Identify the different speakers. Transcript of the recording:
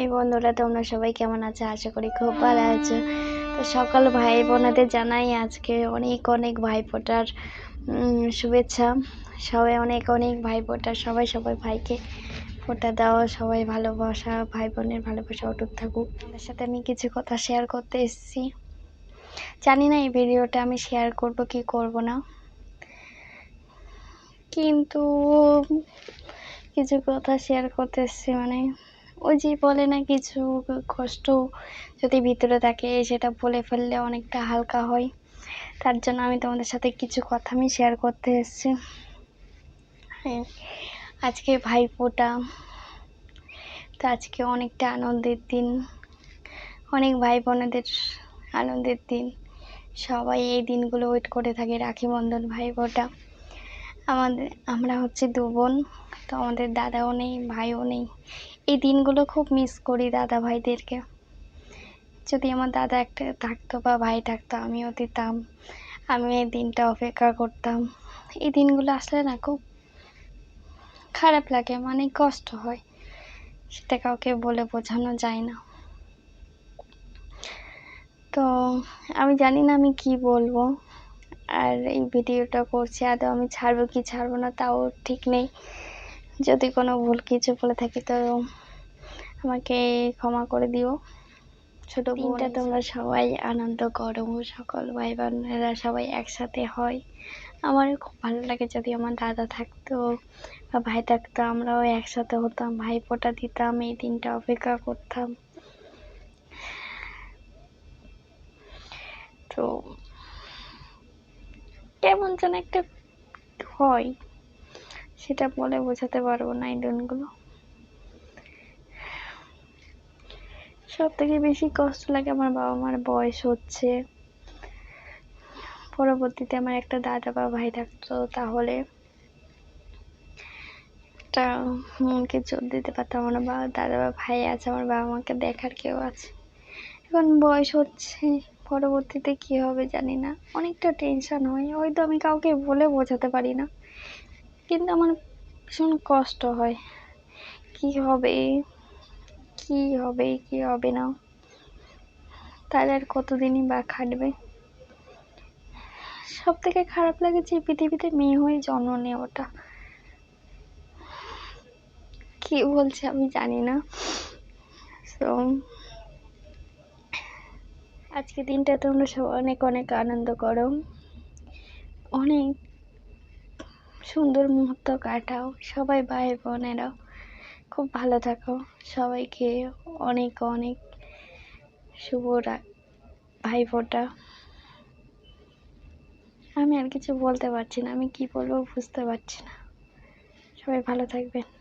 Speaker 1: High বন্ধুরা, তোমরা সবাই কেমন আছো? আশা করি খুব ভালো আছো। তো সকল ভাই বোনেদের জানাই আজকে অনেক অনেক ভাইফোঁটার শুভেচ্ছা। সবাই অনেক অনেক ভাইফোঁটা সবাই সবাই ভাইকে ফোঁটা দাও। সবাই ভালোবাসা, ভাই বোনের ভালোবাসা অটুট থাকুক। তোমাদের সাথে আমি কিছু কথা শেয়ার করতে এসেছি। জানি না এই ভিডিওটা আমি শেয়ার করব কি করব না। কিন্তু কিছু কথা শেয়ার করতে এসেছি মানে ওই যে বলে না কিছু কষ্ট যদি ভিতরে থাকে, সেটা বলে ফেললে অনেকটা হালকা হয়। তার জন্য আমি তোমাদের সাথে কিছু কথা আমি শেয়ার করতে এসেছি। হ্যাঁ আজকে ভাইফোঁটা। তো আজকে অনেকটা আনন্দের দিন। অনেক ভাই বোনেদের আনন্দের দিন। সবাই এই দিনগুলো ওয়েট করে থাকে রাখি বন্ধন ভাইফোঁটা। আমাদের, আমরা হচ্ছে দু বোন তো আমাদের দাদাও নেই, ভাইও নেই। এই দিনগুলো খুব মিস করি দাদা ভাইদেরকে যদি আমার দাদা একটা থাকতো বা ভাই থাকতো, আমিও দিতাম। আমি এই দিনটা অপেক্ষা করতাম। এই দিনগুলো আসলে না খুব খারাপ লাগে মানে কষ্ট হয়। সেটা কাউকে বলে বোঝানো যায় না। তো আমি জানি না আমি কি বলব। আর এই ভিডিওটা করছি, আদৌ আমি ছাড়বো কি ছাড়বো না, তাও ঠিক নেই। যদি কোনো ভুল কিছু বলে থাকি তো আমাকে ক্ষমা করে দিও। ছোট দিনটা তোমরা সবাই আনন্দ করো সকল ভাই বোনেরা সবাই একসাথে হয়। আমারও খুব ভালো লাগে যদি আমার দাদা থাকতো বা ভাই থাকতো আমরাও একসাথে হতাম ভাই ফোঁটা দিতাম এই দিনটা অপেক্ষা করতাম। তো কেমন যেন একটা হয়। সেটা বলে বোঝাতে পারব না এই দিনগুলো সব থেকে বেশি কষ্ট লাগে আমার বাবা মার বয়স হচ্ছে। পরবর্তীতে আমার একটা দাদা বা ভাই থাকতো, তাহলে একটা মনকে জোর দিতে পারতাম আমার বা দাদা বা ভাই আছে, আমার বাবা মাকে দেখার কেউ আছে। এখন বয়স হচ্ছে, পরবর্তীতে কি হবে জানি না। অনেকটা টেনশন হয়, হয়তো আমি কাউকে বলে বোঝাতে পারি না। কিন্তু আমার ভীষণ কষ্ট হয়। কি হবে? কি হবে? কি হবে না? তাহলে আর কতদিনই বা খাটবে? সব থেকে খারাপ লাগে যে পৃথিবীতে মেয়ে হয়ে জন্ম নেওয়াটা। কি বলছে আমি জানি না। তো আজকে দিনটা তোমরা সব অনেক অনেক আনন্দ করো। অনেক সুন্দর মুহূর্ত কাটাও। সবাই ভাই বোনেরা খুব ভালো থাকো। সবাইকে অনেক অনেক শুভ ভাই ফোঁটা আমি আর কিছু বলতে পারছি না। আমি কি বলব বুঝতে পারছি না। সবাই ভালো থাকবেন।